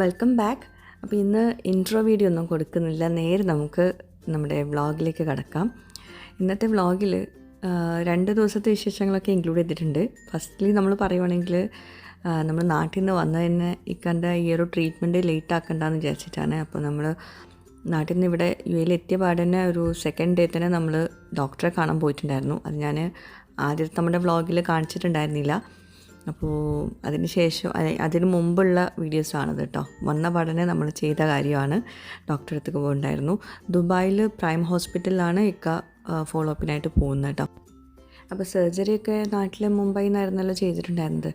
Welcome back അപ്പോൾ ഇന്ന് intro video ഒന്നും കൊടുക്കുന്നില്ല. നേരെ നമുക്ക് നമ്മുടെ വ്ളോഗിലേക്ക് കടക്കാം. ഇന്നത്തെ വ്ളോഗിൽ രണ്ട് ദിവസത്തെ വിശേഷങ്ങളൊക്കെ ഇൻക്ലൂഡ് ചെയ്തിട്ടുണ്ട്. ഫസ്റ്റ്ലി നമ്മൾ പറയുവാണെങ്കിൽ നമ്മൾ നാട്ടിൽ നിന്ന് വന്നതിന് ഇക്കണ്ട ഈ ഒരു ട്രീറ്റ്മെന്റ് ലേറ്റ് ആക്കണ്ടെന്ന് വിചാരിച്ചിട്ടാണ്. അപ്പോൾ നമ്മൾ നാട്ടിൽ നിന്ന് ഇവിടെ യു എയിൽ എത്തിയ പാടെ തന്നെ ഒരു സെക്കൻഡ് ഡേ തന്നെ നമ്മൾ ഡോക്ടറെ കാണാൻ പോയിട്ടുണ്ടായിരുന്നു. അത് ഞാൻ ആദ്യത്തെ നമ്മുടെ വ്ളോഗിൽ കാണിച്ചിട്ടുണ്ടായിരുന്നില്ല. അപ്പോൾ അതിന് ശേഷം അതെ- അതിന് മുമ്പുള്ള വീഡിയോസാണത് കേട്ടോ വന്ന പഠനം നമ്മൾ ചെയ്ത കാര്യമാണ് ഡോക്ടറെ അടുത്തേക്ക് പോകുന്നുണ്ടായിരുന്നു ദുബായിൽ പ്രൈം ഹോസ്പിറ്റലിലാണ് ഇക്ക ഫോളോ അപ്പിനായിട്ട് പോകുന്നത് കേട്ടോ അപ്പോൾ സർജറിയൊക്കെ നാട്ടിൽ മുംബൈയിൽ നിന്നായിരുന്നല്ലോ ചെയ്തിട്ടുണ്ടായിരുന്നത്.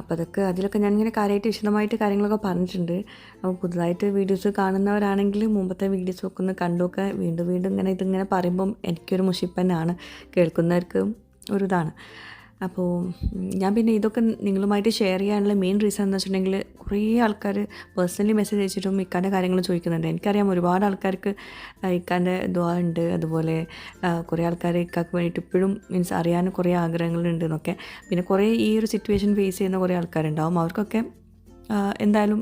അപ്പോൾ അതൊക്കെ അതിലൊക്കെ ഞാൻ ഇങ്ങനെ കാര്യമായിട്ട് വിശദമായിട്ട് കാര്യങ്ങളൊക്കെ പറഞ്ഞിട്ടുണ്ട്. അപ്പോൾ പുതുതായിട്ട് വീഡിയോസ് കാണുന്നവരാണെങ്കിൽ മുമ്പത്തെ വീഡിയോസൊക്കെ ഒന്ന് കണ്ടുമൊക്കെ വീണ്ടും വീണ്ടും ഇങ്ങനെ ഇതിങ്ങനെ പറയുമ്പം എനിക്കൊരു മുഷിപ്പന്നാണ് കേൾക്കുന്നവർക്ക് ഒരു ഇതാണ്. അപ്പോൾ ഞാൻ പിന്നെ ഇതൊക്കെ നിങ്ങളുമായിട്ട് ഷെയർ ചെയ്യാനുള്ള മെയിൻ റീസൺ എന്ന് വെച്ചിട്ടുണ്ടെങ്കിൽ കുറേ ആൾക്കാർ പേഴ്സണലി മെസ്സേജ് അയച്ചിട്ടും ഇക്കാന്റെ കാര്യങ്ങൾ ചോദിക്കുന്നുണ്ട്. എനിക്കറിയാം ഒരുപാട് ആൾക്കാർക്ക് ഇക്കാന്റെ ദ്വാ ഉണ്ട്. അതുപോലെ കുറേ ആൾക്കാർ ഇക്കാക്ക് വേണ്ടിയിട്ട് ഇപ്പോഴും മീൻസ് അറിയാൻ കുറേ ആഗ്രഹങ്ങളുണ്ട് എന്നൊക്കെ. പിന്നെ കുറേ ഈ ഒരു സിറ്റുവേഷൻ ഫേസ് ചെയ്യുന്ന കുറേ ആൾക്കാരുണ്ടാവും. അവർക്കൊക്കെ എന്തായാലും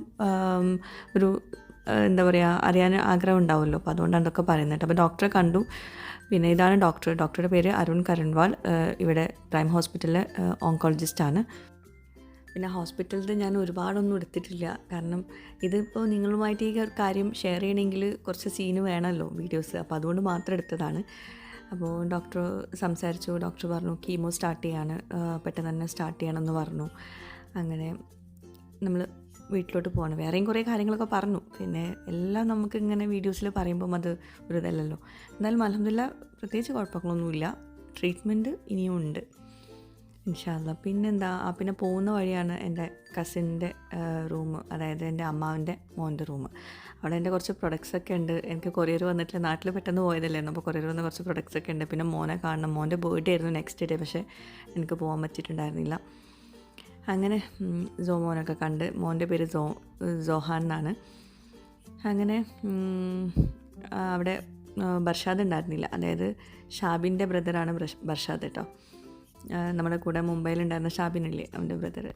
ഒരു എന്താ പറയുക അറിയാൻ ആഗ്രഹം ഉണ്ടാവുമല്ലോ. അപ്പോൾ അതുകൊണ്ടാണ് അതൊക്കെ പറയുന്നത്. അപ്പോൾ ഡോക്ടറെ കണ്ടു. പിന്നെ ഇതാണ് ഡോക്ടർ ഡോക്ടറുടെ പേര് അരുൺ കരൺവാൾ. ഇവിടെ പ്രൈം ഹോസ്പിറ്റലിലെ ഓങ്കോളജിസ്റ്റാണ് പിന്നെ ഹോസ്പിറ്റലിൽ ഞാൻ ഒരുപാടൊന്നും എടുത്തിട്ടില്ല. കാരണം ഇതിപ്പോൾ നിങ്ങളുമായിട്ട് ഈ കാര്യം ഷെയർ ചെയ്യണമെങ്കിൽ കുറച്ച് സീന് വേണമല്ലോ വീഡിയോസ് അപ്പോൾ അതുകൊണ്ട് മാത്രം എടുത്തതാണ്. അപ്പോൾ ഡോക്ടർ സംസാരിച്ചു. ഡോക്ടർ പറഞ്ഞു കീമോ സ്റ്റാർട്ട് ചെയ്യാണ്. പെട്ടെന്ന് തന്നെ സ്റ്റാർട്ട് ചെയ്യണമെന്ന് പറഞ്ഞു. അങ്ങനെ നമ്മൾ വീട്ടിലോട്ട് പോകണം വേറെയും കുറേ കാര്യങ്ങളൊക്കെ പറഞ്ഞു. പിന്നെ എല്ലാം നമുക്ക് ഇങ്ങനെ വീഡിയോസിൽ പറയുമ്പം അത് ഒരു ഇതല്ലല്ലോ. എന്നാലും അലഹമില്ല പ്രത്യേകിച്ച് കുഴപ്പങ്ങളൊന്നുമില്ല. ട്രീറ്റ്മെന്റ് ഇനിയും ഉണ്ട്. ഇൻഷാല്ല പിന്നെന്താ പിന്നെ പോകുന്ന വഴിയാണ് എന്റെ കസിന്റെ റൂം അതായത് എന്റെ അമ്മാവിന്റെ മോന്റെ റൂം അവിടെ എന്റെ കുറച്ച് പ്രൊഡക്ട്സ് ഒക്കെ ഉണ്ട്. എനിക്ക് കൊറിയർ വന്നിട്ടില്ല. നാട്ടിൽ പെട്ടെന്ന് പോയതല്ലായിരുന്നു അപ്പോൾ കൊറിയർ വന്ന കുറച്ച് പ്രൊഡക്ട്സ് ഒക്കെ ഉണ്ട്. പിന്നെ മോനെ കാണണം. മോന്റെ ബർത്ത്ഡേ ആയിരുന്നു നെക്സ്റ്റ് ഡേ പക്ഷേ എനിക്ക് പോകാൻ പറ്റിയിട്ടുണ്ടായിരുന്നില്ല. അങ്ങനെ സോമോനൊക്കെ കണ്ട് മോന്റെ പേര് സോ സോഹാൻ എന്നാണ്. അങ്ങനെ അവിടെ ബർഷാദ് ഉണ്ടായിരുന്നില്ല. അതായത് ഷാബിന്റെ ബ്രദറാണ് ബർഷാദ് കേട്ടോ നമ്മുടെ കൂടെ മുംബൈയിലുണ്ടായിരുന്ന ഷാബിനല്ലേ അവന്റെ ബ്രദർ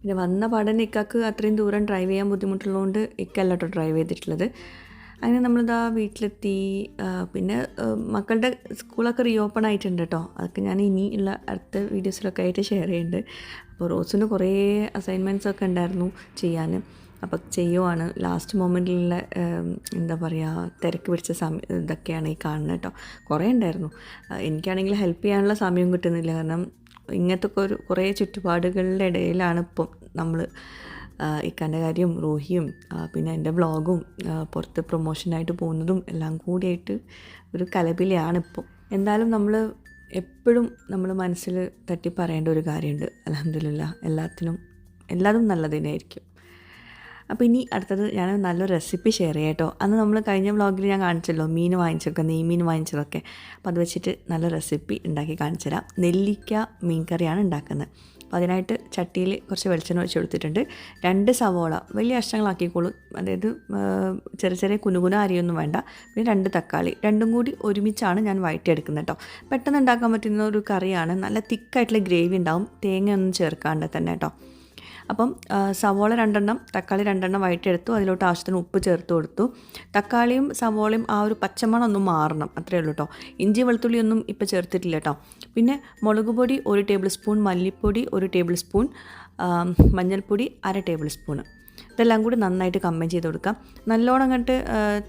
പിന്നെ വന്ന പാടന്നെ ഇക്കാക്ക് അത്രയും ദൂരം ഡ്രൈവ് ചെയ്യാൻ ബുദ്ധിമുട്ടുള്ളതുകൊണ്ട് ഇക്കല്ല കേട്ടോ ഡ്രൈവ് ചെയ്തിട്ടുള്ളത്. അങ്ങനെ നമ്മളിതാ വീട്ടിലെത്തി പിന്നെ മക്കളുടെ സ്കൂളൊക്കെ റീഓപ്പൺ ആയിട്ടുണ്ട് കേട്ടോ അതൊക്കെ ഞാൻ ഇനി ഉള്ള അടുത്ത വീഡിയോസിലൊക്കെ ആയിട്ട് ഷെയർ ചെയ്യുന്നുണ്ട് അപ്പോൾ റോസിന് കുറേ അസൈൻമെന്റ്സ് ഒക്കെ ഉണ്ടായിരുന്നു ചെയ്യാൻ അപ്പോൾ ചെയ്യുവാണ്. ലാസ്റ്റ് മൊമെന്റിലുള്ള എന്താ പറയുക തിരക്ക് പിടിച്ച സമയം ഇതൊക്കെയാണ് ഈ കാണുന്നത് കേട്ടോ കുറേ ഉണ്ടായിരുന്നു. എനിക്കാണെങ്കിൽ ഹെൽപ്പ് ചെയ്യാനുള്ള സമയം കിട്ടുന്നില്ല. കാരണം ഇങ്ങനത്തെ ഒരു കുറേ ചുറ്റുപാടുകളുടെ ഇടയിലാണ് ഇപ്പം നമ്മൾ ഇക്കാന്റെ കാര്യം റോഹിയും പിന്നെ എന്റെ വ്ളോഗും പുറത്ത് പ്രൊമോഷനായിട്ട് പോകുന്നതും എല്ലാം കൂടിയായിട്ട് ഒരു കലപിലയാണ് ഇപ്പോൾ എന്തായാലും നമ്മൾ എപ്പോഴും നമ്മൾ മനസ്സിൽ തട്ടി പറയേണ്ട ഒരു കാര്യമുണ്ട്. അലഹമില്ല എല്ലാത്തിനും എല്ലാതും നല്ലതിനായിരിക്കും അപ്പോൾ ഇനി അടുത്തത് ഞാൻ നല്ലൊരു റെസിപ്പി ഷെയർ ചെയ്യാം കേട്ടോ. അന്ന് നമ്മൾ കഴിഞ്ഞ വ്ളോഗിൽ ഞാൻ കാണിച്ചല്ലോ മീൻ വാങ്ങിച്ചൊക്കെ നെയ്മീൻ വാങ്ങിച്ചതൊക്കെ. അപ്പോൾ അത് വെച്ചിട്ട് നല്ല റെസിപ്പി ഉണ്ടാക്കി കാണിച്ചു തരാം നെല്ലിക്ക മീൻ കറിയാണ് ഉണ്ടാക്കുന്നത്. അപ്പോൾ അതിനായിട്ട് ചട്ടിയിൽ കുറച്ച് വെളിച്ചെണ്ണ ഒഴിച്ച് കൊടുത്തിട്ടുണ്ട്. രണ്ട് സവോള വലിയ കഷ്ണങ്ങളാക്കിക്കോളൂ അതായത് ചെറിയ ചെറിയ കുനുകുന അരിയൊന്നും വേണ്ട. പിന്നെ രണ്ട് തക്കാളി രണ്ടും കൂടി ഒരുമിച്ചാണ് ഞാൻ വഴറ്റിയെടുക്കുന്നത് കേട്ടോ. പെട്ടെന്ന് ഉണ്ടാക്കാൻ പറ്റുന്ന ഒരു കറിയാണ്. നല്ല തിക്കായിട്ടുള്ള ഗ്രേവി ഉണ്ടാവും. തേങ്ങയൊന്നും ചേർക്കാണ്ട് തന്നെ കേട്ടോ. അപ്പം സവോള രണ്ടെണ്ണം തക്കാളി രണ്ടെണ്ണം വഴറ്റിയെടുത്തു അതിലോട്ട് ആവശ്യത്തിന് ഉപ്പ് ചേർത്ത് കൊടുത്തു. തക്കാളിയും സവോളയും ആ ഒരു പച്ചമണം ഒന്നും മാറണം. അത്രയേ ഉള്ളൂ കേട്ടോ ഇഞ്ചി വെളുത്തുള്ളി ഒന്നും ഇപ്പോൾ ചേർത്തിട്ടില്ല കേട്ടോ പിന്നെ മുളക് പൊടി ഒരു ടേബിൾ സ്പൂൺ മല്ലിപ്പൊടി ഒരു ടേബിൾ സ്പൂൺ മഞ്ഞൾപ്പൊടി അര ടേബിൾ സ്പൂണ്. ഇതെല്ലാം കൂടി നന്നായിട്ട് കമ്പൈൻ ചെയ്ത് കൊടുക്കാം. നല്ലോണം അങ്ങോട്ട്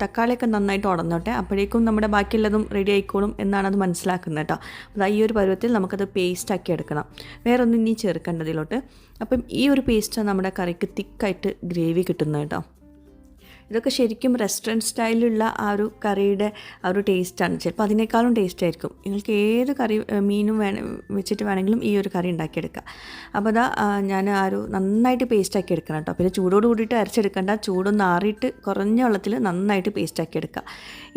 തക്കാളിയൊക്കെ നന്നായിട്ട് ഉടന്നോട്ടെ അപ്പോഴേക്കും നമ്മുടെ ബാക്കിയുള്ളതും റെഡി ആയിക്കോളും എന്നാണ് അത് മനസ്സിലാക്കുന്നത് കേട്ടോ അപ്പോൾ ഈ ഒരു പരുവത്തിൽ നമുക്കത് പേസ്റ്റ് ആക്കി എടുക്കണം. വേറെ ഒന്നും ഇനി ചേർക്കേണ്ടതിലോട്ട്. അപ്പം ഈ ഒരു പേസ്റ്റാണ് നമ്മുടെ കറിക്ക് തിക്കായിട്ട് ഗ്രേവി കിട്ടുന്നത് കേട്ടോ ഇതൊക്കെ ശരിക്കും റെസ്റ്റോറന്റ് സ്റ്റൈലിലുള്ള ആ ഒരു കറിയുടെ ആ ഒരു ടേസ്റ്റാണ് ചിലപ്പോൾ അതിനേക്കാളും ടേസ്റ്റ് ആയിരിക്കും. നിങ്ങൾക്ക് ഏത് കറി മീനും വേണം വെച്ചിട്ട് വേണമെങ്കിലും ഈ ഒരു കറി ഉണ്ടാക്കിയെടുക്കുക അപ്പോൾ അതാ ഞാൻ ആ ഒരു നന്നായിട്ട് പേസ്റ്റ് ആക്കി എടുക്കണം കേട്ടോ. പിന്നെ ചൂടോട് കൂടിയിട്ട് അരച്ചെടുക്കേണ്ട. ചൂടൊന്ന് ആറിയിട്ട് കുറഞ്ഞ വെള്ളത്തിൽ നന്നായിട്ട് പേസ്റ്റ് ആക്കി എടുക്കുക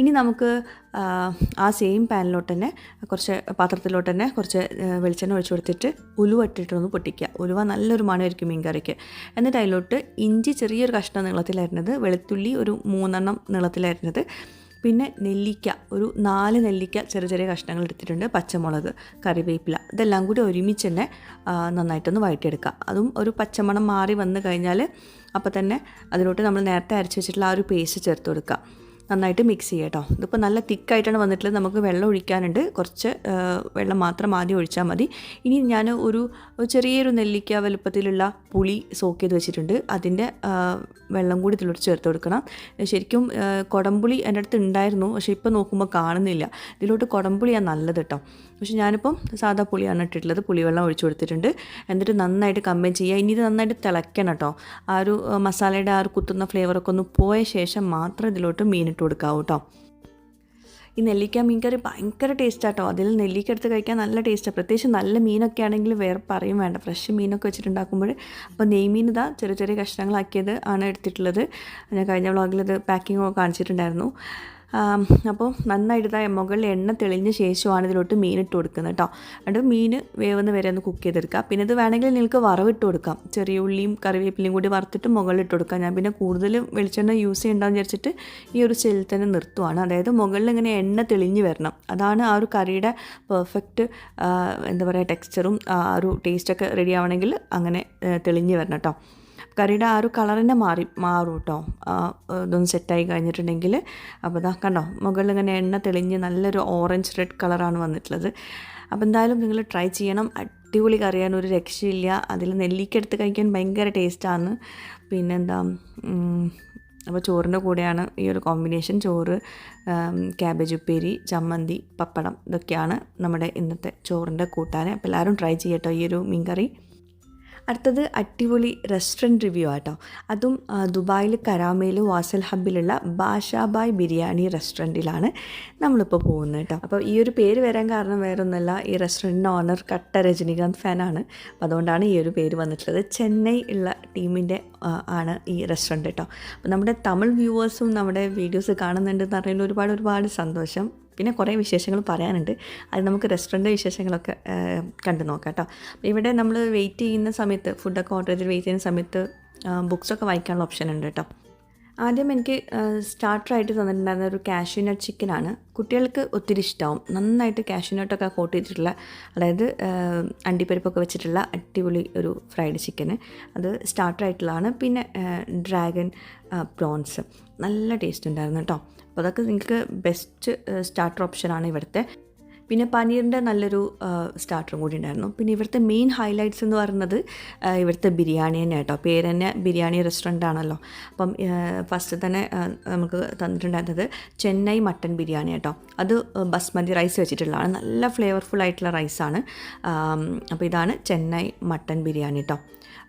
ഇനി നമുക്ക് ആ, സെയിം പാനിലോട്ട് തന്നെ കുറച്ച് പാത്രത്തിലോട്ട് തന്നെ കുറച്ച് വെളിച്ചെണ്ണ ഒഴിച്ചു കൊടുത്തിട്ട് ഉലുവ ഇട്ടിട്ടൊന്ന് പൊട്ടിക്കുക. ഉലുവ നല്ലൊരു മണമായിരിക്കും മീൻ കറിക്ക് എന്നിട്ട് അതിലോട്ട് ഇഞ്ചി ചെറിയൊരു കഷ്ണം നീളത്തിലായിരുന്നത് വെളുത്തുള്ളി ഒരു മൂന്നെണ്ണം നീളത്തിലായിരുന്നത് പിന്നെ നെല്ലിക്ക ഒരു നാല് നെല്ലിക്ക ചെറിയ ചെറിയ കഷ്ണങ്ങൾ എടുത്തിട്ടുണ്ട് പച്ചമുളക് കറിവേപ്പില ഇതെല്ലാം കൂടി ഒരുമിച്ച് തന്നെ നന്നായിട്ടൊന്ന് വഴറ്റിയെടുക്കുക. അതും ഒരു പച്ചമണം മാറി വന്നു കഴിഞ്ഞാൽ അപ്പോൾ തന്നെ അതിലോട്ട് നമ്മൾ നേരത്തെ അരച്ച് വെച്ചിട്ടുള്ള ആ ഒരു പേസ്റ്റ് ചേർത്ത് കൊടുക്കുക. നന്നായിട്ട് മിക്സ് ചെയ്യുക കേട്ടോ ഇതിപ്പോൾ നല്ല തിക്കായിട്ടാണ് വന്നിട്ടുള്ളത്. നമുക്ക് വെള്ളം ഒഴിക്കാനുണ്ട്. കുറച്ച് വെള്ളം മാത്രം ആദ്യം ഒഴിച്ചാൽ മതി. ഇനി ഞാൻ ഒരു ചെറിയൊരു നെല്ലിക്ക വലുപ്പത്തിലുള്ള പുളി സോക്ക് ചെയ്ത് വെച്ചിട്ടുണ്ട്. അതിന്റെ വെള്ളം കൂടി ഇതിലോട്ട് ചേർത്ത് കൊടുക്കണം. ശരിക്കും കുടംപുളി എന്റെ അടുത്ത് ഉണ്ടായിരുന്നു പക്ഷേ ഇപ്പോൾ നോക്കുമ്പോൾ കാണുന്നില്ല. ഇതിലോട്ട് കുടംപുളിയാണ് നല്ലത് കേട്ടോ പക്ഷേ ഞാനിപ്പം സാധാ പുളിയാണ് ഇട്ടിട്ടുള്ളത്. പുളിവെള്ളം ഒഴിച്ചു കൊടുത്തിട്ടുണ്ട്. എന്നിട്ട് നന്നായിട്ട് കമ്പൈൻ ചെയ്യുക. ഇനി ഇത് നന്നായിട്ട് തിളയ്ക്കണം കേട്ടോ ആ ഒരു മസാലയുടെ ആ ഒരു കുത്തുന്ന ഫ്ലേവറൊക്കെ ഒന്ന് പോയ ശേഷം മാത്രം ഇതിലോട്ട് മീനിട്ട് കൊടുക്കാവൂ കേട്ടോ ഈ നെല്ലിക്ക മീൻകറി ഭയങ്കര ടേസ്റ്റാട്ടോ അതിൽ നെല്ലിക്ക എടുത്ത് കഴിക്കാൻ നല്ല ടേസ്റ്റാണ് പ്രത്യേകിച്ച് നല്ല മീനൊക്കെ ആണെങ്കിൽ വേറെ പറയും വേണ്ട. ഫ്രഷ് മീനൊക്കെ വെച്ചിട്ടുണ്ടാക്കുമ്പോൾ. അപ്പോൾ നെയ്മീൻ ഇതാ ചെറിയ ചെറിയ കഷ്ണങ്ങളാക്കിയത് ആണ് എടുത്തിട്ടുള്ളത്. ഞാൻ കഴിഞ്ഞ വ്ളോഗിൽ ഇത് പാക്കിംഗ് ഒക്കെ കാണിച്ചിട്ടുണ്ടായിരുന്നു. അപ്പോൾ നന്നായിട്ട് ആ മുകളിൽ എണ്ണ തെളിഞ്ഞ ശേഷമാണ് ഇതിലോട്ട് മീൻ ഇട്ട് കൊടുക്കുന്നത് കേട്ടോ. എന്നിട്ട് മീൻ വേവുന്ന വരെ ഒന്ന് കുക്ക് ചെയ്തെടുക്കുക പിന്നെ ഇത് വേണമെങ്കിൽ നിങ്ങൾക്ക് വറവിട്ട് കൊടുക്കാം. ചെറിയ ഉള്ളിയും കറിവേപ്പിലയും കൂടി വറുത്തിട്ട് മുകളിൽ ഇട്ട് കൊടുക്കാം. ഞാൻ പിന്നെ കൂടുതൽ വെളിച്ചെണ്ണ യൂസ് ചെയ്യണ്ടെന്ന് വിചാരിച്ചിട്ട് ഈ ഒരു സ്റ്റൈലിൽ തന്നെ നിർത്തുവാണ്. അതായത് മുകളിൽ ഇങ്ങനെ എണ്ണ തെളിഞ്ഞ് വരണം. അതാണ് ആ ഒരു കറിയുടെ പെർഫെക്റ്റ് എന്താ പറയുക ടെക്സ്ചറും ആ ഒരു ടേസ്റ്റൊക്കെ റെഡി ആവണമെങ്കിൽ അങ്ങനെ തെളിഞ്ഞ് വരണം കേട്ടോ. കറിയുടെ ആ ഒരു കളർ തന്നെ മാറി മാറും കേട്ടോ ഇതൊന്ന് സെറ്റായി കഴിഞ്ഞിട്ടുണ്ടെങ്കിൽ അപ്പോൾ ഇതാ കണ്ടോ മുകളിൽ ഇങ്ങനെ എണ്ണ തെളിഞ്ഞ് നല്ലൊരു ഓറഞ്ച് റെഡ് കളറാണ് വന്നിട്ടുള്ളത്. അപ്പോൾ എന്തായാലും നിങ്ങൾ ട്രൈ ചെയ്യണം. അടിപൊളി കറിയാണ് ഒരു രക്ഷയില്ല. അതിൽ നെല്ലിക്ക എടുത്ത് കഴിക്കാൻ ഭയങ്കര ടേസ്റ്റാണ് പിന്നെന്താ അപ്പോൾ ചോറിന്റെ കൂടെയാണ് ഈ ഒരു കോമ്പിനേഷൻ ചോറ് ക്യാബേജ് ഉപ്പേരി ചമ്മന്തി പപ്പടം ഇതൊക്കെയാണ് നമ്മുടെ ഇന്നത്തെ ചോറിന്റെ കൂട്ടാൻ. അപ്പോൾ എല്ലാവരും ട്രൈ ചെയ്യട്ടോ ഈ ഒരു മീൻകറി. അടുത്തത് അടിപൊളി റെസ്റ്റോറന്റ് റിവ്യൂ ആട്ടോ. അതും ദുബായിൽ കരാമയിൽ വാസൽ ഹബിലുള്ള ബാഷാബായ് ബിരിയാണി റെസ്റ്റോറന്റിലാണ് നമ്മളിപ്പോൾ പോകുന്നത് കേട്ടോ. അപ്പോൾ ഈ ഒരു പേര് വരാൻ കാരണം വേറൊന്നുമല്ല ഈ റെസ്റ്റോറന്റിന്റെ ഓണർ കട്ട രജനീകാന്ത് ഫാനാണ്. അപ്പോൾ അതുകൊണ്ടാണ് ഈ ഒരു പേര് വന്നിട്ടുള്ളത്. ചെന്നൈ ഉള്ള ടീമിന്റെ ആണ് ഈ റെസ്റ്റോറന്റ് കേട്ടോ. അപ്പോൾ നമ്മുടെ തമിഴ് വ്യൂവേഴ്സും നമ്മുടെ വീഡിയോസ് കാണുന്നുണ്ടെന്ന് അറിയുന്ന ഒരുപാട് ഒരുപാട് സന്തോഷം. പിന്നെ കുറേ വിശേഷങ്ങൾ പറയാനുണ്ട്. അത് നമുക്ക് റെസ്റ്റോറന്റ് വിശേഷങ്ങളൊക്കെ കണ്ടു നോക്കാം കേട്ടോ. ഇവിടെ നമ്മൾ വെയിറ്റ് ചെയ്യുന്ന സമയത്ത് ഫുഡൊക്കെ ഓർഡർ ചെയ്ത് വെയിറ്റ് ചെയ്യുന്ന സമയത്ത് ബുക്സൊക്കെ വായിക്കാനുള്ള ഓപ്ഷൻ ഉണ്ട് കേട്ടോ. ആദ്യം എനിക്ക് സ്റ്റാർട്ടറായിട്ട് തന്നിട്ടുണ്ടായിരുന്ന ഒരു കാഷ്യൂ നട്ട് ചിക്കനാണ് കുട്ടികൾക്ക് ഒത്തിരി ഇഷ്ടമാവും നന്നായിട്ട് കാഷ്യൂ നട്ടൊക്കെ കോട്ട് ചെയ്തിട്ടുള്ള അതായത് അണ്ടിപ്പരിപ്പൊക്കെ വെച്ചിട്ടുള്ള അടിപൊളി ഒരു ഫ്രൈഡ് ചിക്കന് അത് സ്റ്റാർട്ടറായിട്ടുള്ളതാണ് പിന്നെ ഡ്രാഗൺ പ്രോൺസ് നല്ല ടേസ്റ്റ് ഉണ്ടായിരുന്നു കേട്ടോ. അപ്പോൾ അതൊക്കെ നിങ്ങൾക്ക് ബെസ്റ്റ് സ്റ്റാർട്ടർ ഓപ്ഷനാണ് ഇവിടുത്തെ. പിന്നെ പനീറിന്റെ നല്ലൊരു സ്റ്റാർട്ടറും കൂടി ഉണ്ടായിരുന്നു. പിന്നെ ഇവിടുത്തെ മെയിൻ ഹൈലൈറ്റ്സ് എന്ന് പറയുന്നത് ഇവിടുത്തെ ബിരിയാണി തന്നെ കേട്ടോ. പേര് തന്നെ ബിരിയാണി റെസ്റ്റോറന്റ് ആണല്ലോ. അപ്പം ഫസ്റ്റ് തന്നെ നമുക്ക് തന്നിട്ടുണ്ടായിരുന്നത് ചെന്നൈ മട്ടൻ ബിരിയാണി കേട്ടോ. അത് ബസ്മതി റൈസ് വെച്ചിട്ടുള്ളതാണ്. നല്ല ഫ്ലേവർഫുൾ ആയിട്ടുള്ള റൈസാണ് അപ്പോൾ ഇതാണ് ചെന്നൈ മട്ടൻ ബിരിയാണി കേട്ടോ.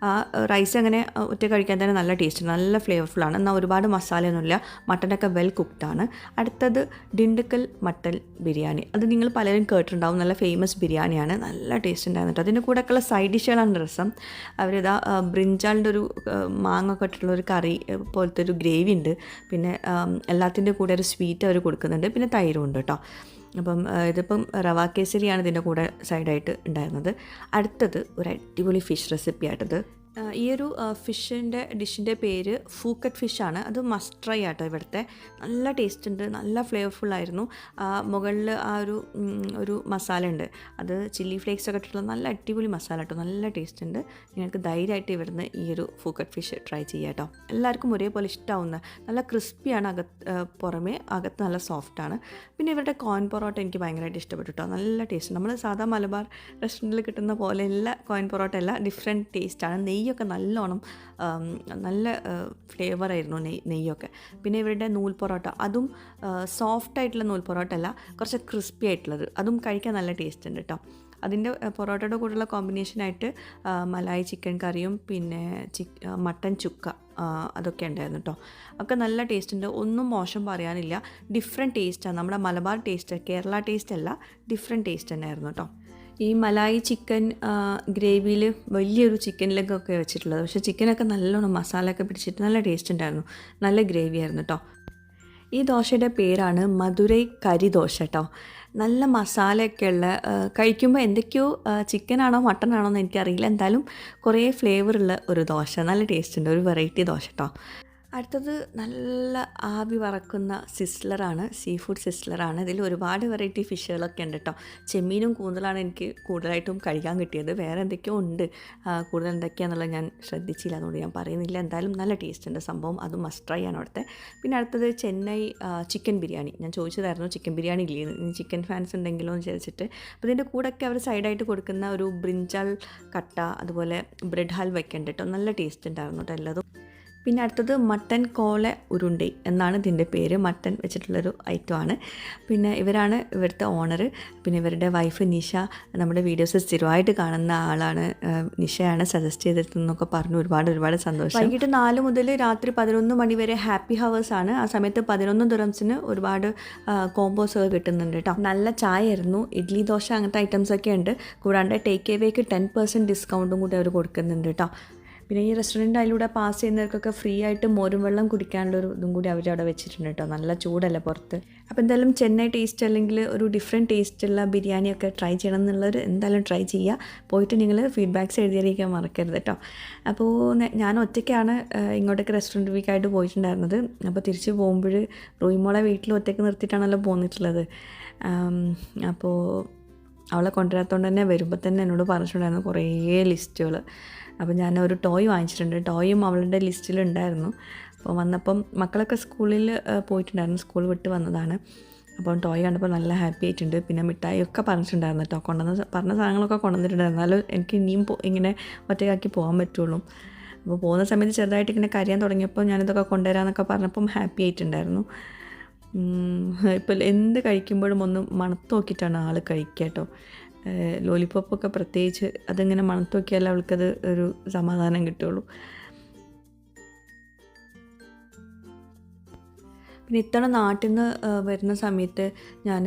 ആ റൈസ് അങ്ങനെ ഒറ്റ കഴിക്കാൻ തന്നെ നല്ല ടേസ്റ്റ് നല്ല ഫ്ലേവർഫുള്ളാണ് എന്നാൽ ഒരുപാട് മസാലയൊന്നുമില്ല. മട്ടനൊക്കെ വെൽ കുക്ക്ഡാണ് അടുത്തത് ഡിണ്ടുക്കൽ മട്ടൻ ബിരിയാണി അത് നിങ്ങൾ പലരും കേട്ടിട്ടുണ്ടാവും. നല്ല ഫേമസ് ബിരിയാണിയാണ് നല്ല ടേസ്റ്റ് ഉണ്ടായിരുന്നു അതിന്റെ കൂടെയൊക്കെയുള്ള സൈഡ് ഡിഷുകളാണ് രസം. അവരിതാ ബ്രിഞ്ചാളിന്റെ ഒരു മാങ്ങ ഒക്കെ ഇട്ടിട്ടുള്ള ഒരു കറി പോലത്തെ ഒരു ഗ്രേവി ഉണ്ട്. പിന്നെ എല്ലാത്തിന്റെ കൂടെ ഒരു സ്വീറ്റ് അവർ കൊടുക്കുന്നുണ്ട്. പിന്നെ തൈരും ഉണ്ട് കേട്ടോ. അപ്പം ഇതിപ്പം റവ കേസരിയാണ് ഇതിന്റെ കൂടെ സൈഡായിട്ട് ഉണ്ടായിരുന്നത്. അടുത്തത് ഒരു അടിപൊളി ഫിഷ് റെസിപ്പി ആയിട്ടത് ആ, ഈ ഒരു ഫിഷിന്റെ ഡിഷിന്റെ പേര് ഫൂക്കറ്റ് ഫിഷാണ് അത് മസ്റ്റ് ട്രൈ ആട്ടോ ഇവിടുത്തെ. നല്ല ടേസ്റ്റ് ഉണ്ട് നല്ല ഫ്ലേവർഫുൾ ആയിരുന്നു. മുകളിൽ ആ ഒരു ഒരു മസാല ഉണ്ട്. അത് ചില്ലി ഫ്ലേക്സ് ഒക്കെ ഇട്ടിട്ടുള്ള നല്ല അടിപൊളി മസാല കേട്ടോ നല്ല ടേസ്റ്റ് ഉണ്ട്. നിങ്ങൾക്ക് ധൈര്യമായിട്ട് ഇവിടുന്ന് ഈ ഒരു ഫൂക്കറ്റ് ഫിഷ് ട്രൈ ചെയ്യാം കേട്ടോ എല്ലാവർക്കും ഒരേപോലെ ഇഷ്ടമാവുന്ന നല്ല ക്രിസ്പിയാണ് അകത്ത് പുറമേ. അകത്ത് നല്ല സോഫ്റ്റാണ് പിന്നെ ഇവരുടെ കോൺ പൊറോട്ട എനിക്ക് ഭയങ്കരമായിട്ട് ഇഷ്ടപ്പെട്ടു കേട്ടോ നല്ല ടേസ്റ്റ് നമ്മൾ സാധാ മലബാർ റെസ്റ്റോറന്റിൽ കിട്ടുന്ന പോലെ എല്ലാ കോയിൻ പൊറോട്ട അല്ല ഡിഫറെന്റ് ടേസ്റ്റാണ് നെയ്യൊക്കെ നല്ലോണം നല്ല ഫ്ലേവർ ആയിരുന്നു നെയ് നെയ്യൊക്കെ. പിന്നെ ഇവരുടെ നൂൽ പൊറോട്ട. അതും സോഫ്റ്റ് ആയിട്ടുള്ള നൂൽ പൊറോട്ട അല്ല കുറച്ച് ക്രിസ്പി ആയിട്ടുള്ളത്. അതും കഴിക്കാൻ നല്ല ടേസ്റ്റ് ഉണ്ട് കേട്ടോ അതിന്റെ പൊറോട്ടയുടെ കൂടെയുള്ള കോമ്പിനേഷനായിട്ട് മലായി ചിക്കൻ കറിയും പിന്നെ ചിക് മട്ടൻ ചുക്ക അതൊക്കെ ഉണ്ടായിരുന്നു കേട്ടോ ഒക്കെ നല്ല ടേസ്റ്റ് ഉണ്ട്. ഒന്നും മോശം പറയാനില്ല. ഡിഫറെന്റ് ടേസ്റ്റാണ് നമ്മുടെ മലബാർ ടേസ്റ്റ് കേരള ടേസ്റ്റ് അല്ല ഡിഫറെന്റ് ടേസ്റ്റ് തന്നെയായിരുന്നു കേട്ടോ ഈ മലായി ചിക്കൻ ഗ്രേവിയിൽ വലിയൊരു ചിക്കൻ ലെഗൊക്കെ വെച്ചിട്ടുള്ളത്. പക്ഷേ ചിക്കനൊക്കെ നല്ലോണം മസാലയൊക്കെ പിടിച്ചിട്ട് നല്ല ടേസ്റ്റ് ഉണ്ടായിരുന്നു. നല്ല ഗ്രേവി ആയിരുന്നു കേട്ടോ ഈ ദോശയുടെ പേരാണ് മധുരൈ കരി ദോശ കേട്ടോ നല്ല മസാലയൊക്കെ ഉള്ള കഴിക്കുമ്പോൾ എന്തൊക്കെയോ ചിക്കനാണോ മട്ടനാണോ എന്ന് എനിക്കറിയില്ല. എന്തായാലും കുറേ ഫ്ലേവറുള്ള ഒരു ദോശ. നല്ല ടേസ്റ്റ് ഉണ്ട്. ഒരു വെറൈറ്റി ദോശ കേട്ടോ അടുത്തത് നല്ല ആവി വറക്കുന്ന സിസ്ലറാണ് സീ ഫുഡ് സിസ്ലറാണ് ഇതിൽ ഒരുപാട് വെറൈറ്റി ഫിഷുകളൊക്കെ ഉണ്ട് കേട്ടോ ചെമ്മീനും കൂന്തലാണ് എനിക്ക് കൂടുതലായിട്ടും കഴിക്കാൻ കിട്ടിയത്. വേറെ എന്തൊക്കെയോ ഉണ്ട്. കൂടുതൽ എന്തൊക്കെയാണെന്നുള്ളത് ഞാൻ ശ്രദ്ധിച്ചില്ല അതുകൊണ്ട് ഞാൻ പറയുന്നില്ല. എന്തായാലും നല്ല ടേസ്റ്റ് ഉണ്ട് സംഭവം. അത് മസ്റ്റ് ട്രൈ ആണ് അവിടുത്തെ. പിന്നെ അടുത്തത് ചെന്നൈ ചിക്കൻ ബിരിയാണി. ഞാൻ ചോദിച്ചതായിരുന്നു ചിക്കൻ ബിരിയാണി ഇല്ലേ ചിക്കൻ ഫാൻസ് ഉണ്ടെങ്കിലോ എന്ന് ചോദിച്ചിട്ട് അപ്പോൾ ഇതിന്റെ കൂടെയൊക്കെ അവർ സൈഡായിട്ട് കൊടുക്കുന്ന ഒരു ബ്രിഞ്ചാൽ കട്ട അതുപോലെ ബ്രെഡ് ഹൽവയൊക്കെ ഉണ്ട് കേട്ടോ നല്ല ടേസ്റ്റ് ഉണ്ടായിരുന്നു കേട്ടോ എല്ലാതും. പിന്നെ അടുത്തത് മട്ടൻ കോല ഉരുണ്ടി എന്നാണ് ഇതിന്റെ പേര്. മട്ടൻ വെച്ചിട്ടുള്ളൊരു ഐറ്റമാണ്. പിന്നെ ഇവരാണ് ഇവിടുത്തെ ഓണർ. പിന്നെ ഇവരുടെ വൈഫ് നിഷ നമ്മുടെ വീഡിയോസ് സ്ഥിരമായിട്ട് കാണുന്ന ആളാണ്. നിഷയാണ് സജസ്റ്റ് ചെയ്തിരുന്നൊക്കെ പറഞ്ഞു. ഒരുപാട് ഒരുപാട് സന്തോഷം. വൈകിട്ട് നാല് മുതൽ രാത്രി പതിനൊന്ന് മണി വരെ ഹാപ്പി ഹവേഴ്സ് ആണ്. ആ സമയത്ത് പതിനൊന്ന് ദുരംസിന് ഒരുപാട് കോമ്പോസ് ഒക്കെ കിട്ടുന്നുണ്ട് കേട്ടോ നല്ല ചായ ആയിരുന്നു ഇഡ്ലി ദോശ അങ്ങനത്തെ ഐറ്റംസ് ഒക്കെ ഉണ്ട്. കൂടാണ്ട് ടേക്ക് എവേക്ക് ടെൻ പെർസെന്റ് ഡിസ്കൗണ്ടും കൂടി അവർ കൊടുക്കുന്നുണ്ട് കേട്ടോ പിന്നെ ഈ റെസ്റ്റോറന്റ് അതിലൂടെ പാസ് ചെയ്യുന്നവർക്കൊക്കെ ഫ്രീ ആയിട്ട് മോരും വെള്ളം കുടിക്കാനുള്ള ഒരു ഇതും കൂടി അവർ അവിടെ വെച്ചിട്ടുണ്ട് കേട്ടോ നല്ല ചൂടല്ലേ പുറത്ത്. അപ്പോൾ എന്തായാലും ചെന്നൈ ടേസ്റ്റ് അല്ലെങ്കിൽ ഒരു ഡിഫറെന്റ് ടേസ്റ്റുള്ള ബിരിയാണിയൊക്കെ ട്രൈ ചെയ്യണം എന്നുള്ളവർ എന്തായാലും ട്രൈ ചെയ്യുക പോയിട്ട് നിങ്ങൾ ഫീഡ്ബാക്ക്സ് എഴുതിയിരിക്കാൻ മറക്കരുത് കേട്ടോ അപ്പോൾ ഞാൻ ഒറ്റയ്ക്കാണ് ഇങ്ങോട്ടേക്ക് റെസ്റ്റോറന്റ് വീക്കായിട്ട് പോയിട്ടുണ്ടായിരുന്നത്. അപ്പോൾ തിരിച്ച് പോകുമ്പോൾ റൂയിമോളെ വീട്ടിൽ ഒറ്റയ്ക്ക് നിർത്തിയിട്ടാണല്ലോ പോന്നിട്ടുള്ളത്. അപ്പോൾ അവളെ കൊണ്ടുവരാത്തതുകൊണ്ട് തന്നെ വരുമ്പോൾ തന്നെ എന്നോട് പറഞ്ഞിട്ടുണ്ടായിരുന്നു കുറേ ലിസ്റ്റുകൾ. അപ്പോൾ ഞാൻ ഒരു ടോയ് വാങ്ങിച്ചിട്ടുണ്ട്. ടോയും അവളുടെ ലിസ്റ്റിലുണ്ടായിരുന്നു അപ്പോൾ വന്നപ്പം മക്കളൊക്കെ സ്കൂളിൽ പോയിട്ടുണ്ടായിരുന്നു. സ്കൂൾ വിട്ട് വന്നതാണ്. അപ്പോൾ ടോയ് കണ്ടപ്പോൾ നല്ല ഹാപ്പി ആയിട്ടുണ്ട്. പിന്നെ മിഠായി ഒക്കെ പറഞ്ഞിട്ടുണ്ടായിരുന്നു കേട്ടോ കൊണ്ടുവന്ന പറഞ്ഞ സാധനങ്ങളൊക്കെ കൊണ്ടുവന്നിട്ടുണ്ടായിരുന്നു. എന്നാലും എനിക്ക് ഇനിയും ഇങ്ങനെ ഒറ്റയ്ക്കാക്കി പോകാൻ പറ്റുള്ളൂ. അപ്പോൾ പോകുന്ന സമയത്ത് ചെറുതായിട്ട് ഇങ്ങനെ കരയാൻ തുടങ്ങിയപ്പോൾ ഞാനിതൊക്കെ കൊണ്ടുവരാമെന്നൊക്കെ പറഞ്ഞപ്പം ഹാപ്പി ആയിട്ടുണ്ടായിരുന്നു. ഇപ്പം എന്ത് കഴിക്കുമ്പോഴും ഒന്ന് മണത്ത് നോക്കിയിട്ടാണ് ആൾ കഴിക്കുക കേട്ടോ. ലോലിപ്പോപ്പൊക്കെ പ്രത്യേകിച്ച് അതിങ്ങനെ മണത്ത് നോക്കിയാലേ അവൾക്കത് ഒരു സമാധാനം കിട്ടുള്ളൂ പിന്നെ ഇത്തവണ നാട്ടിൽ നിന്ന് വരുന്ന സമയത്ത് ഞാൻ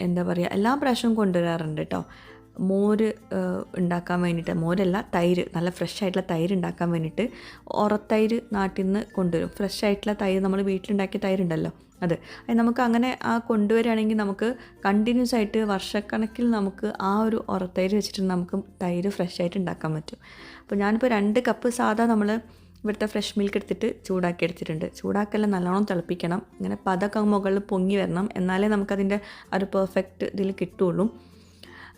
എന്താ പറയുക എല്ലാ പ്രാവശ്യവും കൊണ്ടുവരാറുണ്ട് കേട്ടോ. മോര് ഉണ്ടാക്കാൻ വേണ്ടിയിട്ട് മോരല്ല തൈര് നല്ല ഫ്രഷ് ആയിട്ടുള്ള തൈര് ഉണ്ടാക്കാൻ വേണ്ടിയിട്ട് ഉറത്തൈര് നാട്ടിൽ നിന്ന് കൊണ്ടുവരും. ഫ്രഷ് ആയിട്ടുള്ള തൈര് നമ്മൾ വീട്ടിലുണ്ടാക്കിയ തൈരുണ്ടല്ലോ അത്. നമുക്ക് അങ്ങനെ ആ കൊണ്ടുവരികയാണെങ്കിൽ നമുക്ക് കണ്ടിന്യൂസ് ആയിട്ട് വർഷക്കണക്കിൽ നമുക്ക് ആ ഒരു ഉറത്തൈര് വെച്ചിട്ട് നമുക്ക് തൈര് ഫ്രഷ് ആയിട്ട് ഉണ്ടാക്കാൻ പറ്റും. അപ്പോൾ ഞാനിപ്പോൾ രണ്ട് കപ്പ് സാധാ നമ്മൾ ഇവിടുത്തെ ഫ്രഷ് മിൽക്ക് എടുത്തിട്ട് ചൂടാക്കി എടുത്തിട്ടുണ്ട്. ചൂടാക്കെല്ലാം നല്ലോണം തിളപ്പിക്കണം. ഇങ്ങനെ പതൊക്കെ മുകളിൽ പൊങ്ങി വരണം. എന്നാലേ നമുക്കതിന്റെ ഒരു പെർഫെക്റ്റ് ഇതിൽ കിട്ടുള്ളൂ.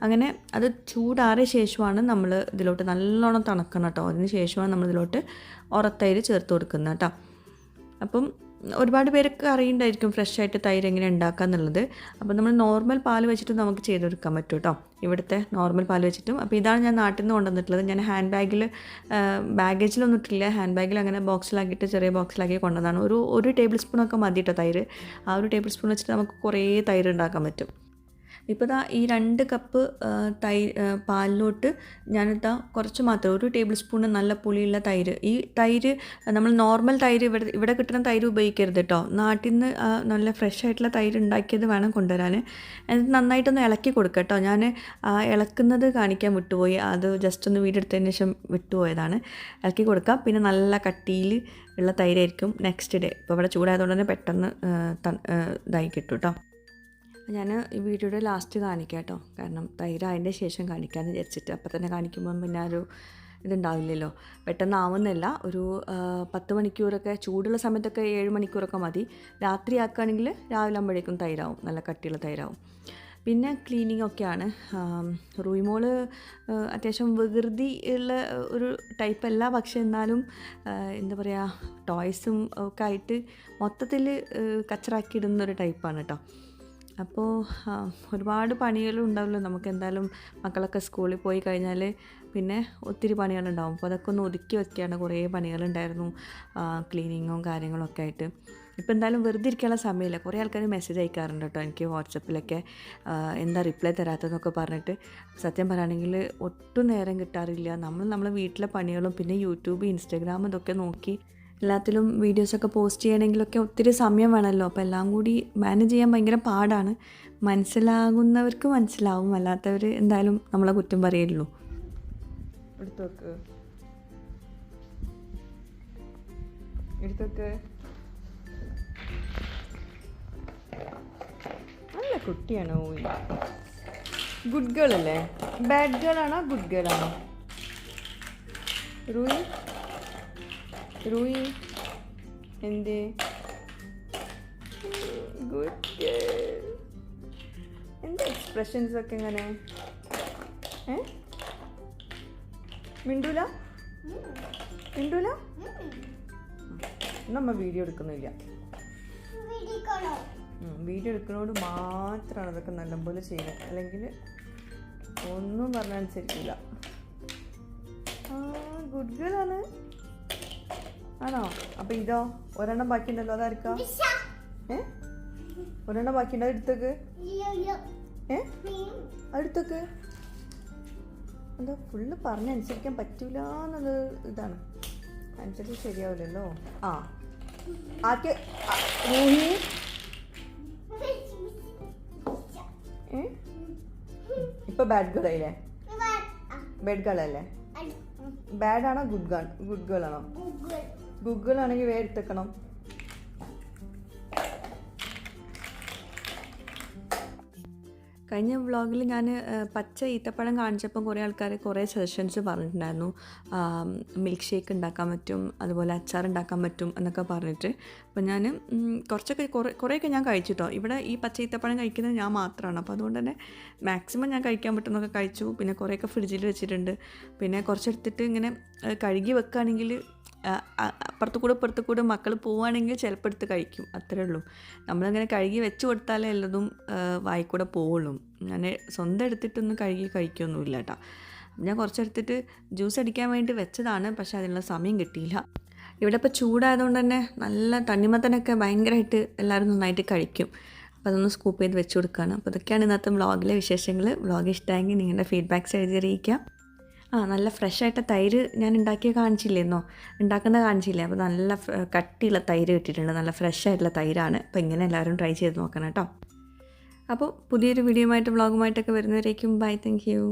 അങ്ങനെ അത് ചൂടാറിയ ശേഷമാണ് നമ്മൾ ഇതിലോട്ട് നല്ലോണം തണുക്കണം കേട്ടോ. അതിന് ശേഷമാണ് നമ്മൾ ഇതിലോട്ട് ഉറത്തൈര് ചേർത്ത് കൊടുക്കുന്നത് കേട്ടോ. അപ്പം ഒരുപാട് പേർക്ക് അറിയണ്ടായിരിക്കും ഫ്രഷായിട്ട് തൈര് എങ്ങനെ ഉണ്ടാക്കുക എന്നുള്ളത്. അപ്പോൾ നമ്മൾ നോർമൽ പാൽ വെച്ചിട്ട് നമുക്ക് ചെയ്തെടുക്കാൻ പറ്റും കേട്ടോ. ഇവിടുത്തെ നോർമൽ പാൽ വെച്ചിട്ടും. അപ്പോൾ ഇതാണ് ഞാൻ നാട്ടിൽ നിന്ന് കൊണ്ടുവന്നിട്ടുള്ളത്. ഞാൻ ഹാൻഡ് ബാഗിൽ ബാഗേജിലൊന്നും ഇട്ടില്ല ഹാൻഡ് ബാഗിൽ അങ്ങനെ ബോക്സിലാക്കിയിട്ട് ചെറിയ ബോക്സിലാക്കി കൊണ്ടുവന്നതാണ് ഒരു ഒരു ടേബിൾ സ്പൂണൊക്കെ മതി കേട്ടോ തൈര്. ആ ഒരു ടേബിൾ സ്പൂൺ വെച്ചിട്ട് നമുക്ക് കുറേ തൈര് ഉണ്ടാക്കാൻ പറ്റും. ഇപ്പോൾ ദാ ഈ രണ്ട് കപ്പ് തൈര് പാലിലോട്ട് ഞാനിതാ കുറച്ച് മാത്രം ഒരു ടേബിൾ സ്പൂണ് നല്ല പുളിയുള്ള തൈര്. ഈ തൈര് നമ്മൾ നോർമൽ തൈര് ഇവിടെ ഇവിടെ കിട്ടുന്ന തൈര് ഉപയോഗിക്കരുത് കേട്ടോ നാട്ടിൽ നിന്ന് നല്ല ഫ്രഷ് ആയിട്ടുള്ള തൈര് ഉണ്ടാക്കിയത് വേണം കൊണ്ടുവരാൻ എന്നിട്ട് നന്നായിട്ടൊന്ന് ഇളക്കി കൊടുക്കുക കേട്ടോ ഞാൻ ഇളക്കുന്നത് കാണിക്കാൻ വിട്ടുപോയി. അത് ജസ്റ്റ് ഒന്ന് വീടെടുത്തതിന് ശേഷം വിട്ടുപോയതാണ്. ഇളക്കി കൊടുക്കുക പിന്നെ നല്ല കട്ടിയിൽ ഉള്ള തൈരായിരിക്കും നെക്സ്റ്റ് ഡേ ഇപ്പോൾ ഇവിടെ ചൂടായതുകൊണ്ട് തന്നെ പെട്ടെന്ന് ഇതായി കിട്ടും കേട്ടോ ഞാൻ ഈ വീഡിയോയുടെ ലാസ്റ്റ് കാണിക്കാം കേട്ടോ. കാരണം തൈര് അതിന്റെ ശേഷം കാണിക്കാമെന്ന് വിചാരിച്ചിട്ട്. അപ്പം തന്നെ കാണിക്കുമ്പം പിന്നെ ഒരു ഇതുണ്ടാവില്ലല്ലോ. പെട്ടെന്ന് ആവുന്നില്ല. ഒരു പത്ത് മണിക്കൂറൊക്കെ ചൂടുള്ള സമയത്തൊക്കെ ഏഴ് മണിക്കൂറൊക്കെ മതി. രാത്രി ആക്കുകയാണെങ്കിൽ രാവിലെ ആകുമ്പോഴേക്കും തൈരാവും. നല്ല കട്ടിയുള്ള തൈരാവും. പിന്നെ ക്ലീനിങ് ഒക്കെയാണ്. റൂയിമോൾ അത്യാവശ്യം വികൃതി ഉള്ള ഒരു ടൈപ്പ് അല്ല. പക്ഷേ എന്നാലും എന്താ പറയുക ടോയ്സും ഒക്കെ ആയിട്ട് മൊത്തത്തിൽ കച്ചറാക്കി ഇടുന്ന ഒരു ടൈപ്പാണ് കേട്ടോ. അപ്പോൾ ഒരുപാട് പണികളും നമുക്ക് എന്തായാലും മക്കളൊക്കെ സ്കൂളിൽ പോയി കഴിഞ്ഞാൽ പിന്നെ ഒത്തിരി പണികളുണ്ടാവും അപ്പോൾ അതൊക്കെ ഒന്ന് ഒതുക്കി വെക്കുകയാണ് കുറേ പണികളുണ്ടായിരുന്നു ക്ലീനിങ്ങും കാര്യങ്ങളൊക്കെ ആയിട്ട്. ഇപ്പോൾ എന്തായാലും വെറുതെ ഇരിക്കാനുള്ള സമയമില്ല. കുറേ ആൾക്കാർ മെസ്സേജ് അയക്കാറുണ്ട് കേട്ടോ എനിക്ക് വാട്സപ്പിലൊക്കെ. എന്താ റിപ്ലൈ തരാത്തതെന്നൊക്കെ പറഞ്ഞിട്ട്. സത്യം പറയുകയാണെങ്കിൽ ഒട്ടും നേരം കിട്ടാറില്ല. നമ്മൾ നമ്മളെ വീട്ടിലെ പണികളും പിന്നെ യൂട്യൂബ് ഇൻസ്റ്റാഗ്രാം ഇതൊക്കെ നോക്കി എല്ലാത്തിലും വീഡിയോസൊക്കെ പോസ്റ്റ് ചെയ്യണമെങ്കിലൊക്കെ ഒത്തിരി സമയം വേണമല്ലോ. അപ്പോൾ എല്ലാം കൂടി മാനേജ് ചെയ്യാൻ ഭയങ്കര പാടാണ്. മനസ്സിലാകുന്നവർക്ക് മനസ്സിലാവും. അല്ലാത്തവർ എന്തായാലും നമ്മളെ കുറ്റം വെക്ക്. നല്ല കുട്ടിയാണോ ഗുഡ് ഗേൾ അല്ലേ? ബാഡ് ഗേൾ ആണോ? ഗുഡ് ഗേൾ ആണോ? റൂയി എന്തേ ഗുഡ് എന്താ എക്സ്പ്രഷൻസ് ഒക്കെ ഇങ്ങനെ ഏ? മിണ്ടൂല? മിണ്ടൂല? നമ്മ വീഡിയോ എടുക്കുന്നില്ല. വീഡിയോ എടുക്കുന്നതോട് മാത്രമാണ് അതൊക്കെ നല്ലപോലെ ചെയ്യുന്നത് അല്ലെങ്കിൽ ഒന്നും പറഞ്ഞനുസരിക്കില്ല ആ ഗുഡ് ഗേൾ ആണ്. ആണോ? അപ്പൊ ഇതോ? ഒരെണ്ണം ബാക്കിണ്ടല്ലോ അതായിരിക്കാം ഏ? ഒരെണ്ണം ബാക്കിണ്ടോ എടുത്തേക്ക്. ഏ? അടുത്തൊക്കെ എന്താ ഫുള്ള് പറഞ്ഞനുസരിക്കാൻ പറ്റൂല എന്നത് ഇതാണ്. അനുസരിച്ച് ശരിയാവില്ലല്ലോ. ആ. ആക്ക് റൂഹി. ഇപ്പൊ ബാഡ് ഗേൾ ആയില്ലേ? ബാഡ് ഗേൾ അല്ലേ? ബാഡ് ആണോ ഗുഡ് ഗേൾ ഗുഡ് ഗേൾ ആണോ? ഗുഡ് ഗേൾ ആണെങ്കിൽ വേ എടുത്തേക്കണം. കഴിഞ്ഞ വ്ളോഗിൽ ഞാൻ പച്ച ഈത്തപ്പഴം കാണിച്ചപ്പം കുറേ ആൾക്കാർ കുറേ സജഷൻസ് പറഞ്ഞിട്ടുണ്ടായിരുന്നു. മിൽക്ക് ഷേക്ക് ഉണ്ടാക്കാൻ പറ്റും അതുപോലെ അച്ചാർ ഉണ്ടാക്കാൻ പറ്റും എന്നൊക്കെ പറഞ്ഞിട്ട്. അപ്പം ഞാൻ കുറച്ചൊക്കെ കുറേ കുറേയൊക്കെ ഞാൻ കഴിച്ചിട്ടോ. ഇവിടെ ഈ പച്ച ഈത്തപ്പഴം കഴിക്കുന്നത് ഞാൻ മാത്രമാണ് അപ്പോൾ അതുകൊണ്ട് തന്നെ മാക്സിമം ഞാൻ കഴിക്കാൻ പറ്റുന്നൊക്കെ കഴിച്ചു. പിന്നെ കുറേയൊക്കെ ഫ്രിഡ്ജിൽ വെച്ചിട്ടുണ്ട്. പിന്നെ കുറച്ചെടുത്തിട്ട് ഇങ്ങനെ കഴുകി വെക്കുകയാണെങ്കിൽ അപ്പുറത്ത് കൂടെ ഇപ്പുറത്ത് കൂടെ മക്കൾ പോവുകയാണെങ്കിൽ ചിലപ്പോൾ എടുത്ത് കഴിക്കും. അത്രേ ഉള്ളൂ. നമ്മളിങ്ങനെ കഴുകി വെച്ച് കൊടുത്താലേ എല്ലതും വായിക്കൂടെ പോവുള്ളൂ. ഞാൻ സ്വന്തം എടുത്തിട്ടൊന്നും കഴുകി കഴിക്കൊന്നുമില്ല കേട്ടോ. ഞാൻ കുറച്ചെടുത്തിട്ട് ജ്യൂസ് അടിക്കാൻ വേണ്ടി വെച്ചതാണ് പക്ഷെ അതിനുള്ള സമയം കിട്ടിയില്ല. ഇവിടെ ഇപ്പോൾ ചൂടായതുകൊണ്ട് തന്നെ നല്ല തണ്ണിമത്തനൊക്കെ ഭയങ്കരമായിട്ട് എല്ലാവരും നന്നായിട്ട് കഴിക്കും. അപ്പോൾ അതൊന്ന് സ്കൂപ്പ് ചെയ്ത് വെച്ച് കൊടുക്കുകയാണ് അപ്പോൾ ഇതൊക്കെയാണ് ഇന്നത്തെ വ്ളോഗിലെ വിശേഷങ്ങൾ വ്ളോഗ് ഇഷ്ടമായെങ്കിൽ നിങ്ങളുടെ ഫീഡ്ബാക്ക്സ് എഴുതി അറിയിക്കാം. ആ നല്ല ഫ്രഷായിട്ട് തൈര് ഞാൻ ഉണ്ടാക്കിയ കാണിച്ചില്ലേന്നോ? ഉണ്ടാക്കുന്ന കാണിച്ചില്ലേ? അപ്പോൾ നല്ല കട്ടിയുള്ള തൈര് കിട്ടിയിട്ടുണ്ട്. നല്ല ഫ്രഷായിട്ടുള്ള തൈരാണ്. അപ്പോൾ ഇങ്ങനെ എല്ലാവരും ട്രൈ ചെയ്ത് നോക്കണം കേട്ടോ. അപ്പോൾ പുതിയൊരു വീഡിയോയുമായിട്ട് വ്ളോഗുമായിട്ടൊക്കെ വരുന്നവരേക്കും ബൈ താങ്ക് യു